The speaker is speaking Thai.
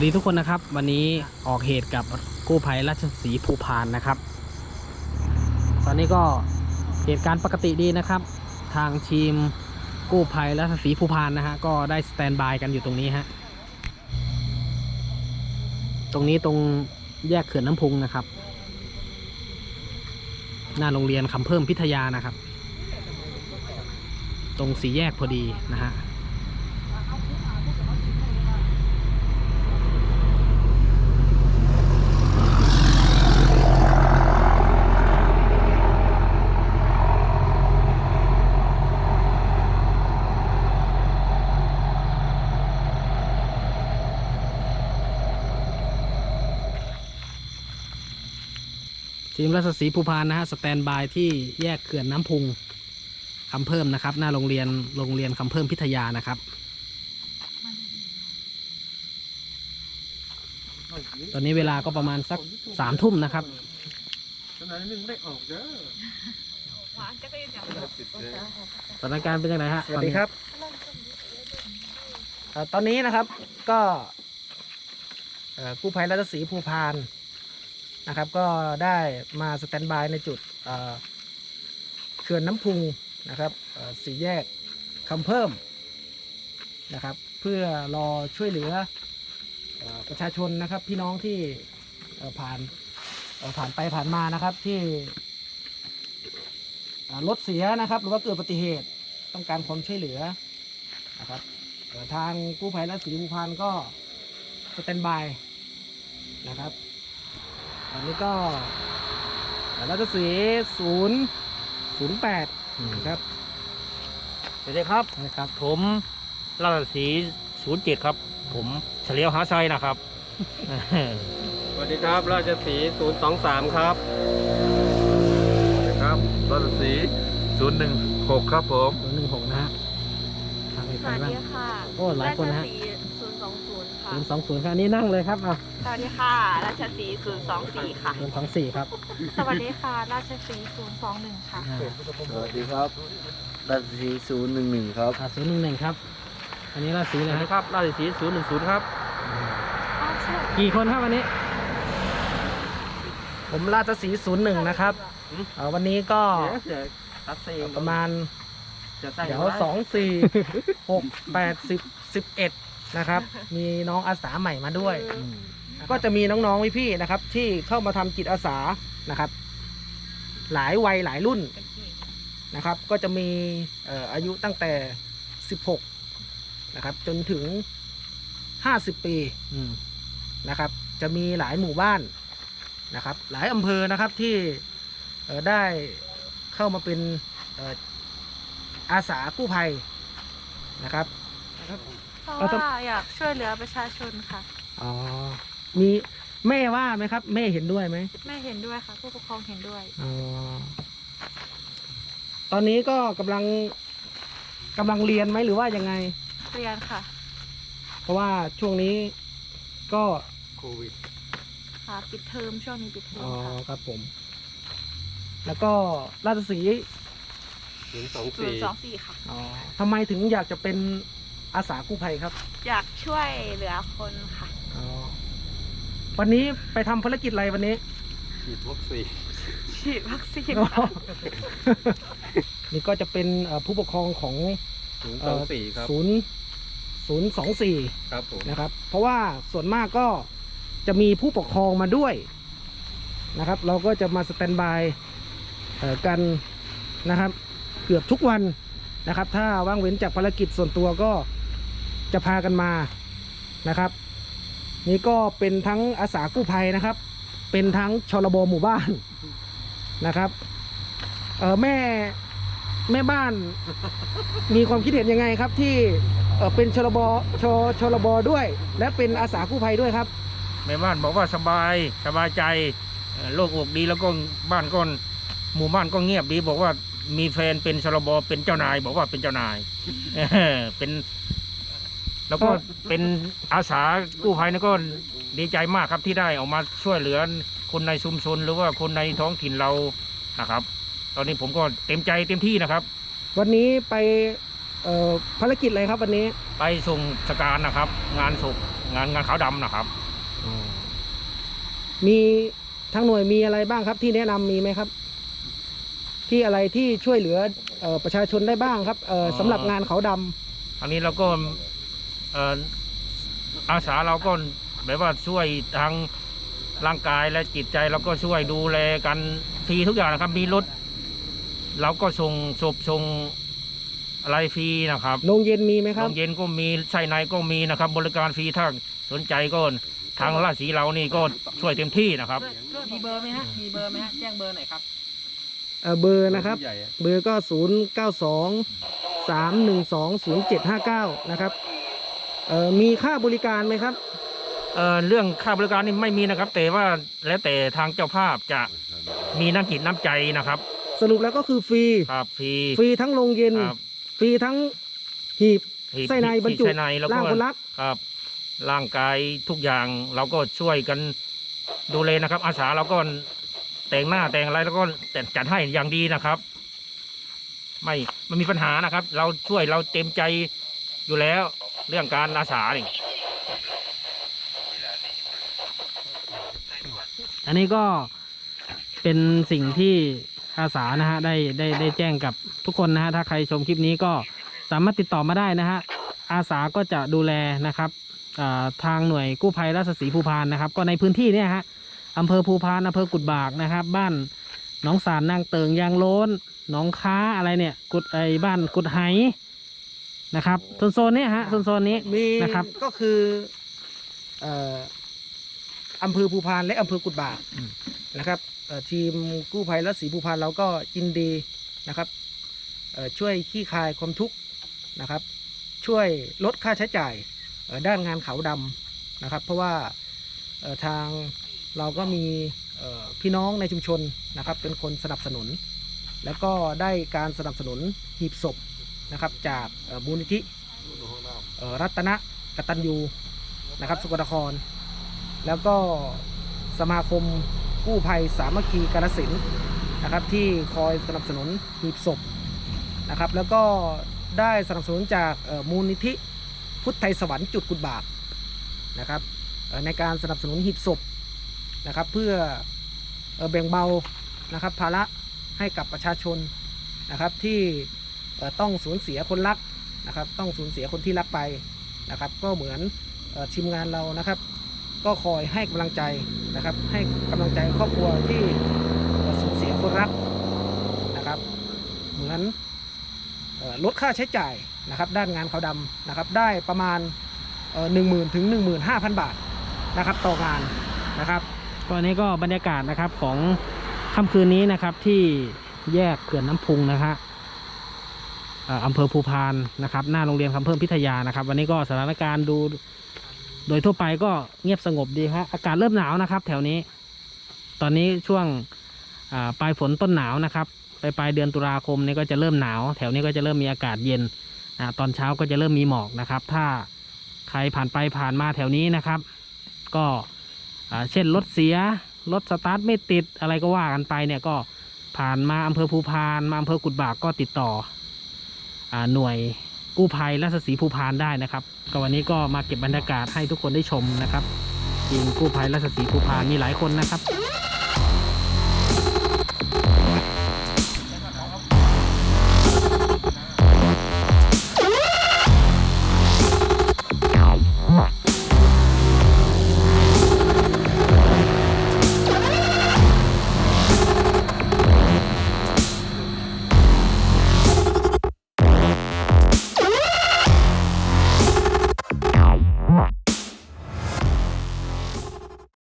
วัสดีทุกคนนะครับ วันนี้ออกเหตุกับกู้ภัยราชสีภูพานนะครับ ตอนนี้ก็เหตุการณ์ปกติดีนะครับ ทางทีมกู้ภัยราชสีภูพานนะฮะก็ได้สแตนบายกันอยู่ตรงนี้ฮะตรงนี้ตรงแยกเขื่อนน้ำพุงนะครับ หน้าโรงเรียนคำเพิ่มพิทยานะครับ ตรงสีแยกพอดีนะฮะ ทีมรัศสีภูพานนะฮะสแตนบายที่แยกเขื่อนน้ำพุงคำเพิ่มนะครับ หน้าโรงเรียนโรงเรียนคำเพิ่มพิทยานะครับ ตอนนี้เวลาก็ประมาณสักสามทุ่มนะครับขนาดนึงได้ออกเด้อสถานการณ์เป็นยังไงฮะสวัสดีครับเอ่อตอนนี้นะครับก็เอ่อกู้ภัยรัชสีห์ภูพาน นะครับ ก็ได้มาสแตนบายในจุดเขื่อนน้ำพุงนะครับสี่แยกคำเพิ่มนะครับ เพื่อรอช่วยเหลืออประชาชนนะครับ พี่น้องที่ผ่านผ่านไปผ่านมานะครับที่รถเสียนะครับ หรือว่าเกิดอุบัติเหตุต้องการความช่วยเหลือนะครับทางกู้ภัยและศรีภูพานก็สแตนบายนะครับ ตอนนี้ก็ราชสีศูนย์ศูนย์แปดครับสวัสดีครับนะครับ ผมราชสีศูนย์เจ็ดครับ ผมเฉลียวหาไซนะครับ สวัสดีครับราชสีห์023ครับครับรถสีศูนย์หนึ่งหกครับผมตัวหนึ่งหกนะฮะทางไปสไปวัสบ้างดีค่ะโอ้หลายคนนะฮะ ค่ะศูนย์สองศูนย์ครับอันนี้นั่งเลยครับอะสวัสดีค่ะ ราชสีศูนย์สองสี่ค่ะ ศูนย์สองสี่ครับสวัสดีค่ะ ราชสีศูนย์สองหนึ่งค่ะ อ่าสวัสดีครับรถสีศูนย์หนึ่งหนึ่งครับ อ่าศูนย์หนึ่งหนึ่งครับ อันนี้ราศีสเลยวัสดีฮะครับราชสีศูนย์หนึ่งศูนย์ครับ กี่คนครับวันนี้ ผมราชสีศูนย์หนึ่งนะครับเอ่อวันนี้ก็ตัดเซประมาณ จะใส่เดี๋ยวสองสี่หกแปดสิบสิบเอ็ด นะครับ มีน้องอาสาใหม่มาด้วย ก็จะมีน้องๆพี่ๆนะครับ ที่เข้ามาทำจิตอาสานะครับ หลายวัยหลายรุ่นนะครับ ก็จะมีเอ่ออายุตั้งแต่ 16 นะครับ จนถึง 50 ปีอืมนะครับ จะมีหลายหมู่บ้านนะครับ หลายอำเภอนะครับที่เอ่อได้เข้ามาเป็นเอ่ออาสากู้ภัยนะครับเพ ราะเอาต้องว่าอยากช่วยเหลือประชาชนค่ะ อ๋อ มีแม่ว่าไหมครับ แม่เห็นด้วยไหมไม่เห็นด้วยค่ะ ผู้ปกครองเห็นด้วยออตอนนี้ก็กำลังกำลังเรียนไหมหรือว่ายังไง เรียนค่ะ เพราะว่าช่วงนี้ก็โควิด ค่ะ ปิดเทอมช่วงนี้ปิดเทออ๋มอค่ะครับผม แล้วก็ราชสีห์ศูนย์สอง024สี่ค่ะ อ๋อทำไมถึงอยากจะเป็น อาสากู้ภัยครับอยากช่วยเหลือคนค่ะ อ๋อวันนี้ไปทำภารกิจอะไรวันนี้ ฉีดวัคซีนฉีดวัคซีนอ๋อค่ะ นี่ก็จะเป็นเอ่อผู้ปกครองของเอ่อ024ครับ ศูนย์ศูนย์สองสี่ ครับผม นะครับ เพราะว่าส่วนมากก็จะมีผู้ปกครองมาด้วยนะครับ เราก็จะมาสแตนบายเอ่อกันนะครับ เกือบทุกวันนะครับ ถ้าว่างเว้นจากภารกิจส่วนตัวก็ จะพากันมานะครับ นี่ก็เป็นทั้งอาสากู้ภัยนะครับ เป็นทั้งชลบหมู่บ้านนะครับเออแม่แม่บ้าน มีความคิดเห็นยังไงครับที่เออเป็นชลบชชลบด้วย และเป็นอาสากู้ภัยด้วยครับแม่บ้านบอกว่าสบายสบายใจโล่งอกดีแล้วก็บ้านก็หมู่บ้านก็เงียบดี บอกว่ามีแฟนเป็นชลบเป็นเจ้านาย บอกว่าเป็นเจ้านายเป็น แล้วก็เป็นอาสากู้ภัยนี่ก็ดีใจมากครับที่ได้ออกมาช่วยเหลือคนในชุมชนหรือว่าคนในท้องถิ่นเรานะครับ ตอนนี้ผมก็เต็มใจเต็มที่นะครับ วันนี้ไปเอ่อภารกิจอะไรครับวันนี้ไปส่งสการนะครับ งานศพงานงานขาวดำนะครับ มีทางหน่วยมีอะไรบ้างครับ ที่แนะนำมีไหมครับ ที่อะไรที่ช่วยเหลือเออประชาชนได้บ้างครับเอออ๋อสำหรับงานเขาดำ อันนี้เราก็เอ่ออาสาเราก็แบบว่าช่วยทางร่างกายและจิตใจเราก็ช่วยดูแลกันฟรีทุกอย่างนะครับ มีรถเราก็ส่งศพส่งอะไรฟรีนะครับโรงเย็นมีไหมคโรรับงเย็นก็มีไส้ในก็มีนะครับ บริการฟรีถ้าสนใจก็ทางราชสีเรานี่ก็ช่วยเต็มที่นะครับมีเบอร์ไหมฮะมีเบอร์ไหมฮะแจ้งเบอร์หน่อยครับเอ่อเบอร์นะครับ เบอร์ก็ศูนย์เก้าสองสามหนึ่งสองศูนย์เจ็ดห้าเก้านะครับ เอ่อมีค่าบริการไหมครับ เอ่อเรื่องค่าบริการนี่ไม่มีนะครับ แต่ว่าแล้วแต่ทางเจ้าภาพจะมีน้ำจิตน้ำใจนะครับ สรุปแล้วก็คือฟรี ครับฟรีฟรีทั้งโรงเย็น ครับฟรีทั้งหีบที่ไส้ในบรรจุที่ไส้ในแล้วก็ร่างคนรัก ครับ ร่างกายทุกอย่างเราก็ช่วยกันดูแลนะครับ อาสาเราก็แต่งหน้าแต่งอะไรแล้วก็แต่จัดให้อย่างดีนะครับ ไม่ไม่มีปัญหานะครับ เราช่วยเราเต็มใจอยู่แล้ว เรื่องการอาสานี่อันนี้ก็เป็นสิ่งที่อาสานะฮะได้ได้ได้แจ้งกับทุกคนนะฮะถ้าใครชมคลิปนี้ก็สามารถติดต่อมาได้นะฮะอาสาก็จะดูแลนะครับทางหน่วยกู้ภัยราชสีภูพานนะครับ ก็ในพื้นที่เนี่ยฮะอำเภอภูพานอำเภอกุดบากนะครับ บ้านหนองสารนางเติงยางโล้นหนองค้าอะไรเนี่ยกุดไอบ้านกุดไห นะครับโซนโซนๆเนี้ฮะโซนโซนๆนี้มีนะครับ ก็คือเอ่ออำเภอภูพานและอำเภอกุดบากนะครับเอ่อทีมกู้ภัยและศรีภูพานเราก็ยินดีนะครับเอ่อช่วยขี้คายความทุกข์นะครับ ช่วยลดค่าใช้จ่ายเอ่อด้านงานเขาดำนะครับ เพราะว่าเอ่อทางเราก็มีเอ่อพี่น้องในชุมชนนะครับ เป็นคนสนับสนุน แล้วก็ได้การสนับสนุนหีบศพ นะครับจากมูลนิธิรัตนะกตัญญูนะครับสกลนคร แล้วก็สมาคมกู้ภัยสามัคคีกาลสินธุ์นะครับที่คอยสนับสนุนหีบศพนะครับแล้วก็ได้สนับสนุนจากมูลนิธิพุทธไทยสวรรค์จุดกุดบากนะครับในการสนับสนุนหีบศพนะครับเพื่อเอ่อแบ่งเบานะครับภาระให้กับประชาชนนะครับที่ ต้องสูญเสียคนรักนะครับ ต้องสูญเสียคนที่รักไปนะครับ ก็เหมือนทีมงานเรานะครับ ก็คอยให้กำลังใจนะครับ ให้กำลังใจครอบครัวที่สูญเสียคนรักนะครับ เหมือนลดค่าใช้จ่ายนะครับ ด้านงานเขาวดำนะครับ ได้ประมาณหนึ่งหมื่นถึงหนึ่งหมื่นห้าพันบาทนะครับ ต่องานนะครับก็อันนี้ก็บรรยากาศนะครับของค่ำคืนนี้นะครับที่แยกเขื่อนน้ำพุงนะฮะเอำเภอภูพานนะครับ หน้าโรงเรียนคำเพิ่มพิทยานะครับ วันนี้ก็สถานการณ์ดูโดยทั่วไปก็เงียบสงบดีฮะอากาศเริ่มหนาวนะครับ แถวนี้ ตอนนี้ช่วงปลายฝนต้นหนาวนะครับปลายปลายเดือนตุลาคมนี้ก็จะเริ่มหนาว แถวนี้ก็จะเริ่มมีอากาศเย็นตอนเช้าก็จะเริ่มมีหมอกนะครับ ถ้าใครผ่านไปผ่านมาแถวนี้นะครับ ก็เช่นรถเสียรถสตาร์ทไม่ติดอะไรก็ว่ากันไปเนี่ยก็ผ่านมาอำเภอภูพานมาอำเภอกุดบากก็ติดต่อ หน่วยกู้ภัยราชสีภูพานได้นะครับ ก็วันนี้ก็มาเก็บบรรยากาศให้ทุกคนได้ชมนะครับทีมกู้ภัยราชสีภูพานมีหลายคนนะครับ